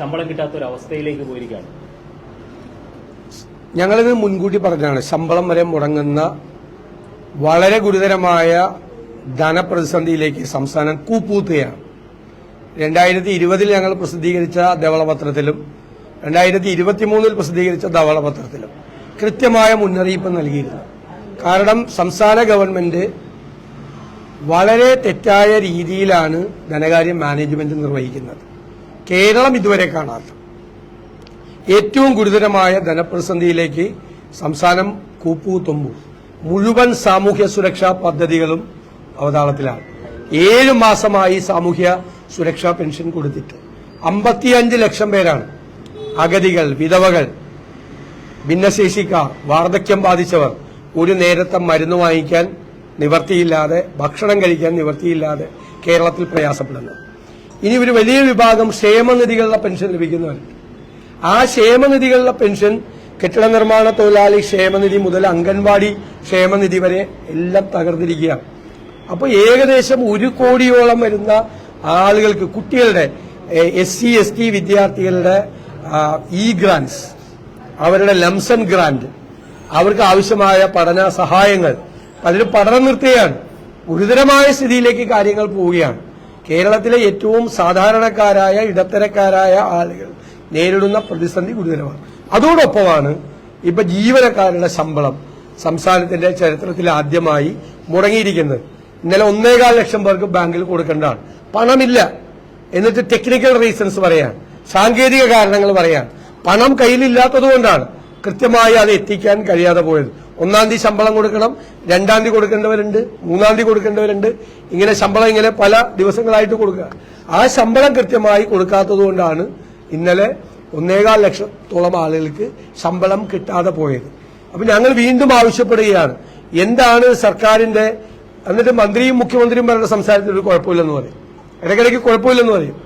ശമ്പളം കിട്ടാത്ത ഒരു അവസ്ഥയിലേക്ക് പോയിരിക്കുകയാണ്. ഞങ്ങളിത് മുൻകൂട്ടി പറഞ്ഞാണ് ശമ്പളം വരെ മുടങ്ങുന്ന വളരെ ഗുരുതരമായ ധനപ്രതിസന്ധിയിലേക്ക് സംസ്ഥാനം കൂപ്പൂത്തുകയാണ്. രണ്ടായിരത്തി ഇരുപതിൽ ഞങ്ങൾ പ്രസിദ്ധീകരിച്ച ധവളപത്രത്തിലും രണ്ടായിരത്തി ഇരുപത്തിമൂന്നിൽ പ്രസിദ്ധീകരിച്ച ധവളപത്രത്തിലും കൃത്യമായ മുന്നറിയിപ്പ് നൽകിയിരുന്നു. കാരണം സംസ്ഥാന ഗവൺമെന്റ് വളരെ തെറ്റായ രീതിയിലാണ് ധനകാര്യ മാനേജ്മെന്റ് നിർവഹിക്കുന്നത്. കേരളം ഇതുവരെ കാണാത്ത ഏറ്റവും ഗുരുതരമായ ധനപ്രതിസന്ധിയിലേക്ക് സംസ്ഥാനം കൂപ്പുകുത്തുമ്പോൾ മുഴുവൻ സാമൂഹ്യ സുരക്ഷാ പദ്ധതികളും അവതാളത്തിലാണ്. ഏഴു മാസമായി സാമൂഹ്യ സുരക്ഷാ പെൻഷൻ കൊടുത്തിട്ട് അമ്പത്തിയഞ്ച് ലക്ഷം പേരാണ് അഗതികൾ വിധവകൾ ഭിന്നശേഷിക്കാർ വാർദ്ധക്യം ബാധിച്ചവർ ഒരു നേരത്തെ മരുന്ന് വാങ്ങിക്കാൻ നിവർത്തിയില്ലാതെ ഭക്ഷണം കഴിക്കാൻ നിവർത്തിയില്ലാതെ കേരളത്തിൽ പ്രയാസപ്പെടുന്നു. ഇനി ഒരു വലിയ വിഭാഗം ക്ഷേമനിധികളുടെ പെൻഷൻ ലഭിക്കുന്നവരുണ്ട് ആ ക്ഷേമനിധികളുടെ പെൻഷൻ കെട്ടിട നിർമ്മാണ തൊഴിലാളി ക്ഷേമനിധി മുതൽ അംഗൻവാടി ക്ഷേമനിധി വരെ എല്ലാം തകർന്നിരിക്കുകയാണ് അപ്പൊ ഏകദേശം ഒരു കോടിയോളം വരുന്ന ആളുകൾക്ക് കുട്ടികളുടെ എസ് സി എസ് ടി വിദ്യാർത്ഥികളുടെ ഇ ഗ്രാൻസ് അവരുടെ ലംസൺ ഗ്രാന്റ് അവർക്ക് ആവശ്യമായ പഠന സഹായങ്ങൾ. പലരും പഠനം നിർത്തുകയാണ്. ഗുരുതരമായ സ്ഥിതിയിലേക്ക് കാര്യങ്ങൾ പോവുകയാണ്. കേരളത്തിലെ ഏറ്റവും സാധാരണക്കാരായ ഇടത്തരക്കാരായ ആളുകൾ നേരിടുന്ന പ്രതിസന്ധി ഗുരുതരമാണ്. അതോടൊപ്പമാണ് ഇപ്പൊ ജീവനക്കാരുടെ ശമ്പളം സംസ്ഥാനത്തിന്റെ ചരിത്രത്തിൽ ആദ്യമായി മുടങ്ങിയിരിക്കുന്നത്. ഇന്നലെ ഒന്നേകാൽ ലക്ഷം പേർക്ക് ബാങ്കിൽ കൊടുക്കേണ്ടതാണ്. പണമില്ല എന്നിട്ട് ടെക്നിക്കൽ റീസൺസ് പറയാൻ സാങ്കേതിക കാരണങ്ങൾ പറയാൻ. പണം കയ്യിലില്ലാത്തതുകൊണ്ടാണ് കൃത്യമായി അത് എത്തിക്കാൻ കഴിയാതെ പോയത്. ഒന്നാം തീയതി ശമ്പളം കൊടുക്കണം രണ്ടാം തീയതി കൊടുക്കേണ്ടവരുണ്ട് മൂന്നാം തീയതി കൊടുക്കേണ്ടവരുണ്ട്. ഇങ്ങനെ ശമ്പളം ഇങ്ങനെ പല ദിവസങ്ങളായിട്ട് കൊടുക്കുക. ആ ശമ്പളം കൃത്യമായി കൊടുക്കാത്തതുകൊണ്ടാണ് ഇന്നലെ ഒന്നേകാൽ ലക്ഷത്തോളം ആളുകൾക്ക് ശമ്പളം കിട്ടാതെ പോയത്. അപ്പൊ ഞങ്ങൾ വീണ്ടും ആവശ്യപ്പെടുകയാണ് എന്താണ് സർക്കാരിന്റെ എന്നിട്ട് മന്ത്രിയും മുഖ്യമന്ത്രിയും പറയുന്ന സംസാരത്തിൽ ഒരു കുഴപ്പമില്ലെന്ന് പറയും. ഇടയ്ക്കിടയ്ക്ക് കുഴപ്പമില്ലെന്ന് പറയും.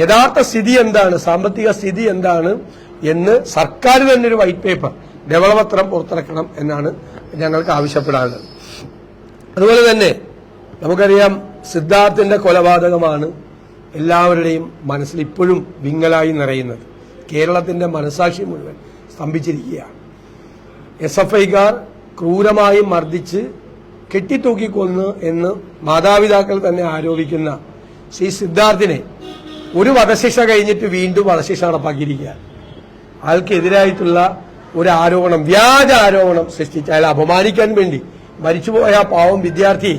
യഥാർത്ഥ സ്ഥിതി എന്താണ് സാമ്പത്തിക സ്ഥിതി എന്താണ് എന്ന് സർക്കാർ തന്നെ ഒരു വൈറ്റ് പേപ്പർ. ധവളപത്രം പുറത്തിറക്കണം എന്നാണ് ഞങ്ങൾക്ക് ആവശ്യപ്പെടാനുള്ളത്. അതുപോലെ തന്നെ നമുക്കറിയാം സിദ്ധാർത്ഥിന്റെ കൊലപാതകമാണ് എല്ലാവരുടെയും മനസ്സിൽ ഇപ്പോഴും വിങ്ങലായി നിറയുന്നത്. കേരളത്തിന്റെ മനസാക്ഷി മുഴുവൻ സ്തംഭിച്ചിരിക്കുകയാണ്. എസ് എഫ് ഐക്കാർ ക്രൂരമായി മർദ്ദിച്ച് കെട്ടിത്തൂക്കിക്കൊന്നു എന്ന് മാതാപിതാക്കൾ തന്നെ ആരോപിക്കുന്ന ശ്രീ സിദ്ധാർത്ഥിനെ ഒരു വധശിക്ഷ കഴിഞ്ഞിട്ട് വീണ്ടും വധശിക്ഷ നടപ്പാക്കിയിരിക്കുകയാണ്. അയാൾക്കെതിരായിട്ടുള്ള ഒരു ആരോപണം വ്യാജ ആരോപണം സൃഷ്ടിച്ച് അയാളെ അപമാനിക്കാൻ വേണ്ടി മരിച്ചുപോയ പാവം വിദ്യാർത്ഥി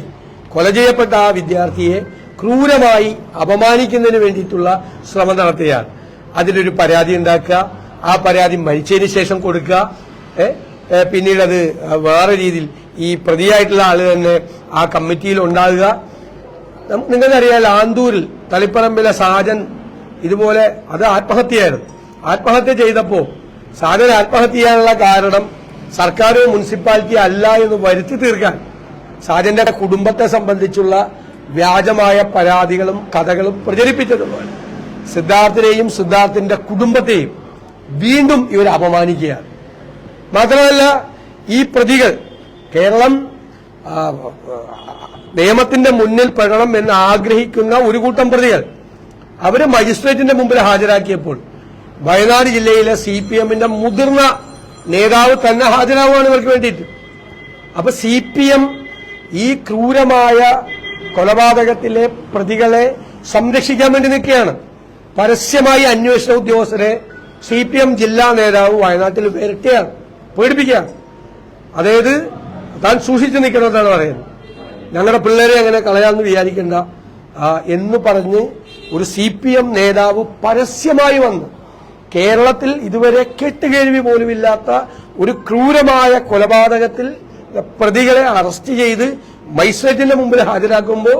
കൊല ചെയ്യപ്പെട്ട ആ വിദ്യാർത്ഥിയെ ക്രൂരമായി അപമാനിക്കുന്നതിന് വേണ്ടിയിട്ടുള്ള ശ്രമം നടത്തുകയാണ് അതിലൊരു പരാതി ഉണ്ടാക്കുക ആ പരാതി മരിച്ചതിന് ശേഷം കൊടുക്കുക പിന്നീട് അത് വേറെ രീതിയിൽ ഈ പ്രതിയായിട്ടുള്ള ആൾ തന്നെ ആ കമ്മിറ്റിയിൽ ഉണ്ടാകുക. നിങ്ങൾക്കറിയാം ആന്തൂരിൽ തളിപ്പറമ്പിലെ സാജൻ ഇതുപോലെ അത് ആത്മഹത്യയായിരുന്നു. ആത്മഹത്യ ചെയ്തപ്പോ സാജൻ ആത്മഹത്യ ചെയ്യാനുള്ള കാരണം സർക്കാരോ മുനിസിപ്പാലിറ്റി അല്ല എന്ന് വരുത്തി തീർക്കാൻ സാജന്റെ കുടുംബത്തെ സംബന്ധിച്ചുള്ള വ്യാജമായ പരാതികളും കഥകളും പ്രചരിപ്പിച്ചതുമാണ് സിദ്ധാർത്ഥിനെയും സിദ്ധാർത്ഥിന്റെ കുടുംബത്തെയും വീണ്ടും ഇവർ അപമാനിക്കുകയാണ്. മാത്രമല്ല ഈ പ്രതികൾ കേരളം നിയമത്തിന്റെ മുന്നിൽ പെടണം എന്ന് ആഗ്രഹിക്കുന്ന ഒരു കൂട്ടം പ്രതികൾ അവരെ മജിസ്ട്രേറ്റിന്റെ മുമ്പിൽ ഹാജരാക്കിയപ്പോൾ വയനാട് ജില്ലയിലെ സി പി എമ്മിന്റെ മുതിർന്ന നേതാവ് തന്നെ ഹാജരാവുകയാണ് ഇവർക്ക് വേണ്ടിയിട്ട്. അപ്പൊ സി പി എം ഈ ക്രൂരമായ കൊലപാതകത്തിലെ പ്രതികളെ സംരക്ഷിക്കാൻ വേണ്ടി നിൽക്കുകയാണ്. പരസ്യമായി അന്വേഷണ ഉദ്യോഗസ്ഥരെ സി പി എം ജില്ലാ നേതാവ് വയനാട്ടിൽ വരട്ടുകയാണ് പേടിപ്പിക്കുകയാണ്. അതായത് താൻ സൂക്ഷിച്ചു നിൽക്കണമെന്നാണ് പറയുന്നത്. ഞങ്ങളുടെ പിള്ളേരെ അങ്ങനെ കളയാമെന്ന് വിചാരിക്കേണ്ട എന്ന് പറഞ്ഞ് ഒരു സി പി എം നേതാവ് പരസ്യമായി വന്ന്. കേരളത്തിൽ ഇതുവരെ കെട്ടുകേഴ്വി പോലുമില്ലാത്ത ഒരു ക്രൂരമായ കൊലപാതകത്തിൽ പ്രതികളെ അറസ്റ്റ് ചെയ്ത് മജിസ്ട്രേറ്റിന്റെ മുമ്പിൽ ഹാജരാക്കുമ്പോൾ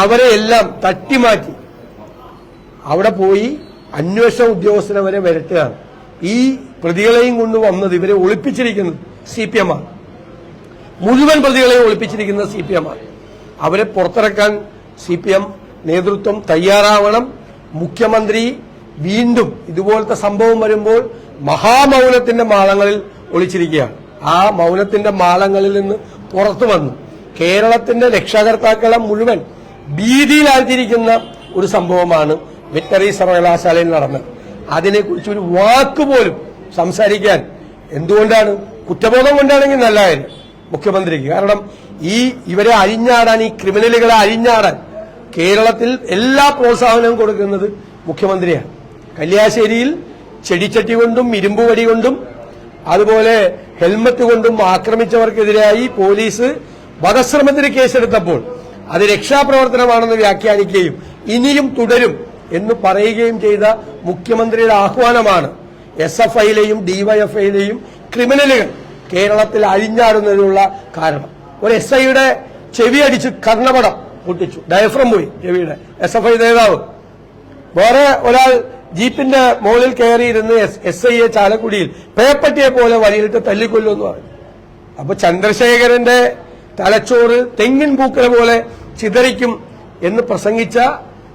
അവരെ എല്ലാം തട്ടിമാറ്റി. അവിടെ പോയി അന്വേഷണ ഉദ്യോഗസ്ഥരെ വരെ വരട്ടുകയാണ്. ഈ പ്രതികളെയും കൊണ്ട് വന്നത് ഇവരെ ഒളിപ്പിച്ചിരിക്കുന്നത് സി പി എം ആണ്. മുഴുവൻ പ്രതികളെയും ഒളിപ്പിച്ചിരിക്കുന്നത് സി പി എം ആണ്. അവരെ പുറത്തിറക്കാൻ സി പി എം നേതൃത്വം തയ്യാറാവണം. മുഖ്യമന്ത്രി വീണ്ടും ഇതുപോലത്തെ സംഭവം വരുമ്പോൾ മഹാമൗനത്തിന്റെ മാളങ്ങളിൽ ഒളിച്ചിരിക്കുകയാണ്. ആ മൗനത്തിന്റെ മാളങ്ങളിൽ നിന്ന് പുറത്തു വന്നു. കേരളത്തിന്റെ രക്ഷാകർത്താക്കളെ മുഴുവൻ ഭീതിയിലാഴ്ത്തിയിരിക്കുന്ന ഒരു സംഭവമാണ് വെറ്ററി സർവകലാശാലയിൽ നടന്നത്. അതിനെക്കുറിച്ച് ഒരു വാക്ക് പോലും സംസാരിക്കാൻ എന്തുകൊണ്ടാണ്? കുറ്റബോധം കൊണ്ടാണെങ്കിൽ നല്ലതായിരുന്നു മുഖ്യമന്ത്രിക്ക്. കാരണം ഈ ഇവരെ അഴിഞ്ഞാടാൻ ഈ ക്രിമിനലുകളെ അഴിഞ്ഞാടാൻ കേരളത്തിൽ എല്ലാ പ്രോത്സാഹനവും കൊടുക്കുന്നത് മുഖ്യമന്ത്രിയാണ്. കല്യാശ്ശേരിയിൽ ചെടിച്ചട്ടി കൊണ്ടും ഇരുമ്പ് വടി കൊണ്ടും അതുപോലെ ഹെൽമറ്റ് കൊണ്ടും ആക്രമിച്ചവർക്കെതിരായി പോലീസ് വധശ്രമത്തിന് കേസെടുത്തപ്പോൾ അത് രക്ഷാപ്രവർത്തനമാണെന്ന് വ്യാഖ്യാനിക്കുകയും ഇനിയും തുടരും എന്ന് പറയുകയും ചെയ്ത മുഖ്യമന്ത്രിയുടെ ആഹ്വാനമാണ് എസ് എഫ് ഐയിലെയും ഡിവൈഎഫ്ഐയിലെയും ക്രിമിനലുകൾ കേരളത്തിൽ അഴിഞ്ഞാടുന്നതിനുള്ള കാരണം. ഒരു എസ് ഐയുടെ ചെവി അടിച്ച് കർണപടം പൊട്ടിച്ചു. ഡയഫ്രം പോയി ചെവിയുടെ. എസ് എഫ് ഐ നേതാവ്. വേറെ ഒരാൾ ജീപ്പിന്റെ മുകളിൽ കയറിയിരുന്ന് എസ് ഐ എ ചാലക്കുടിയിൽ പേപ്പറ്റിയെ പോലെ വരിയിട്ട് തല്ലിക്കൊല്ലുമെന്ന് പറഞ്ഞു. അപ്പൊ ചന്ദ്രശേഖരന്റെ തലച്ചോറ് തെങ്ങിൻ പൂക്കല പോലെ ചിതറിക്കും എന്ന് പ്രസംഗിച്ച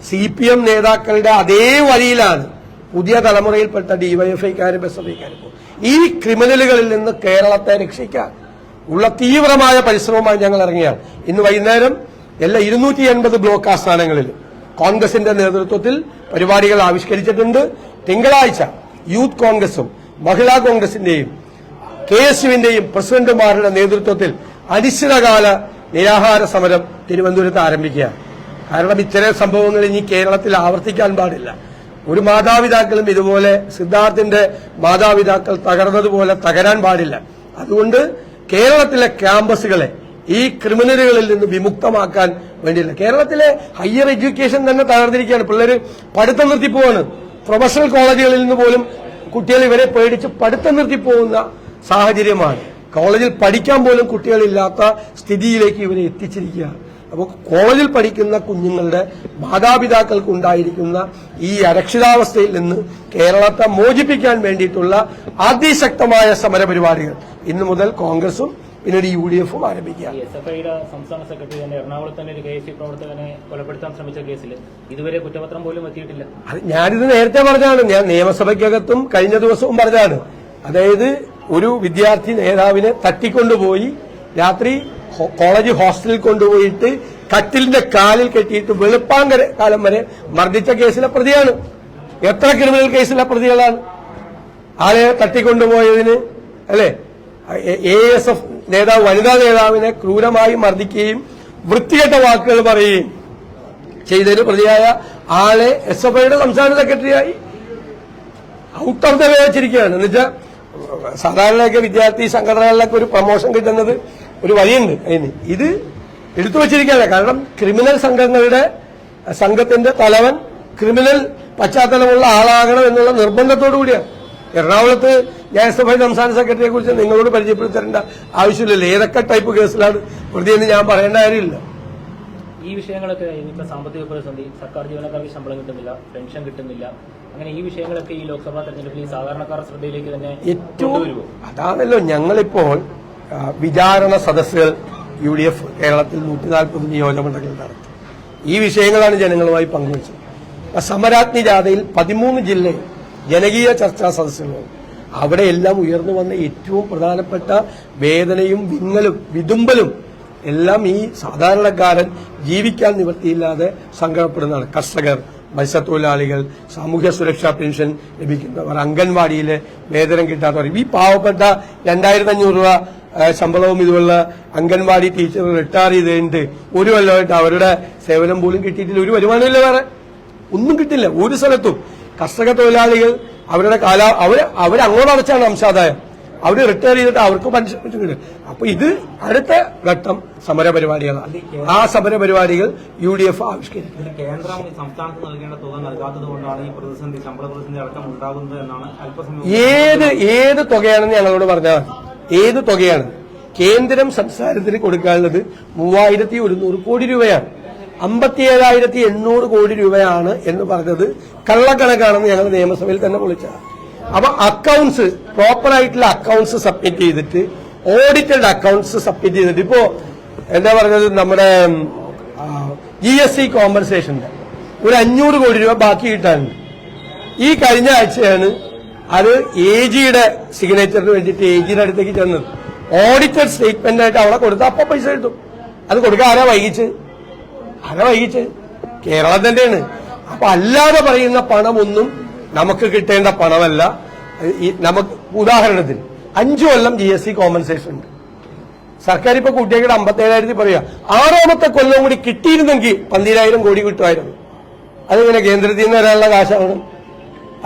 സി പി എം നേതാക്കളുടെ അതേ വരിയിലാണ് പുതിയ തലമുറയിൽപ്പെട്ട ഡിവൈഎഫ്ഐക്കാരും എസ് എഫ് ഐക്കാരും. ഈ ക്രിമിനലുകളിൽ നിന്ന് കേരളത്തെ രക്ഷിക്കാൻ ഉള്ള തീവ്രമായ പരിശ്രമമായി ഞങ്ങൾ ഇറങ്ങിയാണ്. ഇന്ന് വൈകുന്നേരം എല്ലാ ഇരുന്നൂറ്റി എൺപത് ബ്ലോക്ക് ആസ്ഥാനങ്ങളിലും കോൺഗ്രസിന്റെ നേതൃത്വത്തിൽ പരിപാടികൾ ആവിഷ്കരിച്ചിട്ടുണ്ട്. തിങ്കളാഴ്ച യൂത്ത് കോൺഗ്രസും മഹിളാ കോൺഗ്രസിന്റെയും കെ എസ് യുവിന്റെയും പ്രസിഡന്റുമാരുടെ നേതൃത്വത്തിൽ അനിശ്ചിതകാല നിരാഹാര സമരം തിരുവനന്തപുരത്ത് ആരംഭിക്കുകയാണ്. കാരണം ഇത്തരം സംഭവങ്ങൾ ഇനി കേരളത്തിൽ ആവർത്തിക്കാൻ പാടില്ല. ഒരു മാതാപിതാക്കളും ഇതുപോലെ സിദ്ധാർത്ഥിന്റെ മാതാപിതാക്കൾ തകർന്നതുപോലെ തകരാൻ പാടില്ല. അതുകൊണ്ട് കേരളത്തിലെ ക്യാമ്പസുകളെ ഈ ക്രിമിനലുകളിൽ നിന്ന് വിമുക്തമാക്കാൻ വേണ്ടിയില്ല. കേരളത്തിലെ ഹയർ എഡ്യൂക്കേഷൻ തന്നെ തകർന്നിരിക്കുകയാണ്. പിള്ളേര് പഠിത്തം നിർത്തി പോവാണ്. പ്രൊഫഷണൽ കോളേജുകളിൽ നിന്ന് പോലും കുട്ടികൾ ഇവരെ പേടിച്ച് പഠിത്തം നിർത്തി പോകുന്ന സാഹചര്യമാണ്. കോളേജിൽ പഠിക്കാൻ പോലും കുട്ടികളില്ലാത്ത സ്ഥിതിയിലേക്ക് ഇവരെ എത്തിച്ചിരിക്കുകയാണ്. അപ്പോൾ കോളേജിൽ പഠിക്കുന്ന കുഞ്ഞുങ്ങളുടെ മാതാപിതാക്കൾക്ക് ഉണ്ടായിരിക്കുന്ന ഈ അരക്ഷിതാവസ്ഥയിൽ നിന്ന് കേരളത്തെ മോചിപ്പിക്കാൻ വേണ്ടിയിട്ടുള്ള അതിശക്തമായ സമരപരിപാടികൾ. ഇന്നു മുതൽ കോൺഗ്രസും പിന്നീട് യു ഡി എഫും ആരംഭിക്കുക എസ് എഫ് ഐയുടെ സംസ്ഥാന സെക്രട്ടറി തന്നെ എറണാകുളത്ത് തന്നെ ഒരു കെ എസ് സി പ്രവർത്തകനെ കൊലപ്പെടുത്താൻ ശ്രമിച്ച കേസിൽ ഇതുവരെ കുറ്റപത്രം പോലും എത്തിയിട്ടില്ല. അത് ഞാനിത് നേരത്തെ പറഞ്ഞതാണ്. ഞാൻ നിയമസഭയ്ക്കകത്തും കഴിഞ്ഞ ദിവസവും പറഞ്ഞതാണ്. അതായത് ഒരു വിദ്യാർത്ഥി നേതാവിനെ തട്ടിക്കൊണ്ടുപോയി രാത്രി കോളേജ് ഹോസ്റ്റലിൽ കൊണ്ടുപോയിട്ട് കട്ടിലിന്റെ കാലിൽ കെട്ടിയിട്ട് വെളുപ്പാങ്കര കാലം വരെ മർദ്ദിച്ച കേസിലെ പ്രതിയാണ്. എത്ര ക്രിമിനൽ കേസിലെ പ്രതികളാണ്? ആളെ തട്ടിക്കൊണ്ടുപോയതിന് അല്ലെ? എ എസ് എഫ് നേതാവ് വനിതാ നേതാവിനെ ക്രൂരമായി മർദ്ദിക്കുകയും വൃത്തികെട്ട വാക്കുകൾ പറയുകയും ചെയ്തതിന് പ്രതിയായ ആളെ എസ് എഫ് ഐയുടെ സംസ്ഥാന സെക്രട്ടറിയായി ഔട്ട് ഓഫ് ദ വേ വെച്ചിരിക്കുകയാണ്. എന്നുവെച്ചാൽ സാധാരണയൊക്കെ വിദ്യാർത്ഥി സംഘടനകളിലൊക്കെ ഒരു പ്രമോഷൻ കിട്ടുന്നത് ഒരു വഴിയുണ്ട്. അതിന് ഇത് എടുത്തു വച്ചിരിക്കുകയാണ് കാരണം ക്രിമിനൽ സംഘങ്ങളുടെ സംഘത്തിന്റെ തലവൻ ക്രിമിനൽ പശ്ചാത്തലമുള്ള ആളാകണം എന്നുള്ള നിർബന്ധത്തോടു കൂടിയാണ് എറണാകുളത്ത് ഞാൻ എസ് എഫ് ഐ സംസ്ഥാന സെക്രട്ടറിയെ കുറിച്ച് നിങ്ങളോട് പരിചയപ്പെടുത്തേണ്ട ആവശ്യമില്ലല്ലോ. ഏതൊക്കെ ടൈപ്പ് കേസിലാണ്? പ്രതിയെന്ന് ഞാൻ പറയേണ്ട കാര്യമില്ല. ഈ വിഷയങ്ങളൊക്കെ ഇനിയിപ്പോ സാമ്പത്തിക പ്രതിസന്ധി സർക്കാർ ജീവനക്കാർക്ക് ശമ്പളം കിട്ടുന്നില്ല പെൻഷൻ കിട്ടുന്നില്ല അങ്ങനെ ഈ വിഷയങ്ങളൊക്കെ ഈ ലോക്സഭാ തെരഞ്ഞെടുപ്പിൽ സാധാരണക്കാരുടെ ശ്രദ്ധയിലേക്ക് തന്നെ ഏറ്റവും അതാണല്ലോ ഞങ്ങളിപ്പോൾ വിചാരണ സദസ്സുകൾ യു ഡി എഫ് കേരളത്തിൽ നൂറ്റി നാൽപ്പത് നിയോജകമണ്ഡലങ്ങൾ നടത്തി. ഈ വിഷയങ്ങളാണ് ജനങ്ങളുമായി പങ്കുവച്ചത്. സമരാജ്ഞി സമരാഗ്നി ജാഥയിൽ പതിമൂന്ന് ജില്ലയിൽ ജനകീയ ചർച്ചാ സദസ്സുകൾ അവിടെ എല്ലാം ഉയർന്നു വന്ന ഏറ്റവും പ്രധാനപ്പെട്ട വേദനയും വിങ്ങലും വിതുമ്പലും എല്ലാം ഈ സാധാരണക്കാരൻ ജീവിക്കാൻ നിവൃത്തിയില്ലാതെ സങ്കടപ്പെടുന്നതാണ്. കർഷകർ മത്സ്യത്തൊഴിലാളികൾ സാമൂഹ്യ സുരക്ഷാ പെൻഷൻ ലഭിക്കുന്നവർ അംഗൻവാടിയിലെ വേതനം കിട്ടാത്തവർ. ഈ പാവപ്പെട്ട രണ്ടായിരത്തി അഞ്ഞൂറ് രൂപ ശമ്പളവും ഇതുപോലുള്ള അംഗൻവാടി ടീച്ചർ റിട്ടയർ ചെയ്ത് കഴിഞ്ഞിട്ട് ഒരു കൊല്ലമായിട്ട് അവരുടെ സേവനം പോലും കിട്ടിയിട്ടില്ല. ഒരു വരുമാനമില്ല വേറെ. ഒന്നും കിട്ടില്ല. ഒരു സ്ഥലത്തും കർഷക തൊഴിലാളികൾ അവരുടെ കാല അവർ അവരങ്ങോട്ട് അടച്ചാണ് അംശാദായം അവർ റിട്ടയർ ചെയ്തിട്ട് അവർക്ക് പെൻഷൻ കിട്ടും. അപ്പൊ ഇത് അടുത്ത ഘട്ടം സമരപരിപാടികളാണ്. ആ സമരപരിപാടികൾ യു ഡി എഫ് ആവിഷ്കരിക്കും. കേന്ദ്രം ഈ സംസ്ഥാനത്ത് നൽകേണ്ട തുക നൽകാത്തത് കൊണ്ടാണ് ഈ പ്രതിസന്ധി ശമ്പള പ്രതിസന്ധി അടക്കം ഉണ്ടാകുന്നത് എന്നാണ് അല്പസമയം ഏത് ഏത് തുകയാണെന്ന് ഞങ്ങളോട് പറഞ്ഞാൽ ഏത് തുകയാണ്? കേന്ദ്രം സംസ്ഥാനത്തിന് കൊടുക്കാനുള്ളത് മൂവായിരത്തി ഒരുന്നൂറ് കോടി രൂപയാണ്. അമ്പത്തിയേഴായിരത്തി എണ്ണൂറ് കോടി രൂപയാണ് എന്ന് പറഞ്ഞത് കള്ളക്കണക്കാണെന്ന് ഞങ്ങൾ നിയമസഭയിൽ തന്നെ വിളിച്ചതാണ് അപ്പൊ അക്കൗണ്ട്സ് പ്രോപ്പർ ആയിട്ടുള്ള അക്കൗണ്ട്സ് സബ്മിറ്റ് ചെയ്തിട്ട് ഓഡിറ്റഡ് അക്കൗണ്ട്സ് സബ്മിറ്റ് ചെയ്തിട്ട് ഇപ്പോ എന്താ പറഞ്ഞത് നമ്മുടെ ജി എസ് സി കോമ്പൻസേഷന്റെ ഒരു അഞ്ഞൂറ് കോടി രൂപ ബാക്കി കിട്ടാനുണ്ട്. ഈ കഴിഞ്ഞ ആഴ്ചയാണ് അത് എ ജിയുടെ സിഗ്നേച്ചറിന് വേണ്ടിയിട്ട് എ ജിയുടെ അടുത്തേക്ക് ചെന്നത്. ഓഡിറ്റഡ് സ്റ്റേറ്റ്മെന്റ് ആയിട്ട് അവളെ കൊടുത്താൽ അപ്പൊ പൈസ കിട്ടും. അത് കൊടുക്കാൻ ആരാ വൈകിച്ച്? ആരാ വൈകിച്ച് കേരളം തന്നെയാണ്. അപ്പൊ അല്ലാതെ പറയുന്ന പണമൊന്നും നമുക്ക് കിട്ടേണ്ട പണമല്ല. നമുക്ക് ഉദാഹരണത്തിന് അഞ്ചു കൊല്ലം ജി എസ് സി കോമ്പൻസേഷൻ ഉണ്ട്. സർക്കാർ ഇപ്പൊ കുട്ടികളുടെ അമ്പത്തേഴായിരത്തി പറയാ ആറാമത്തെ കൊല്ലം കൂടി കിട്ടിയിരുന്നെങ്കിൽ പന്തിരായിരം കോടി കിട്ടുമായിരുന്നു. അതെങ്ങനെ കേന്ദ്രത്തിൽ നിന്ന് വരാനുള്ള കാശാണ്?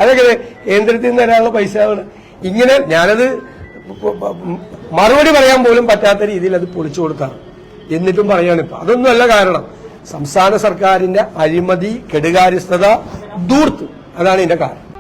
അതെങ്ങനെ കേന്ദ്രത്തിൽ നിന്ന് വരാനുള്ള പൈസ ആണ് ഇങ്ങനെ ഞാനത് മറുപടി പറയാൻ പോലും പറ്റാത്ത രീതിയിൽ അത് പൊളിച്ചു കൊടുത്താണ്. എന്നിട്ടും പറയാണ് ഇപ്പൊ. അതൊന്നുമല്ല കാരണം. സംസ്ഥാന സർക്കാരിന്റെ അഴിമതി കെടുകാര്യസ്ഥത ദൂർത്ത് അതാണ് ഇതിന്റെ കാരണം.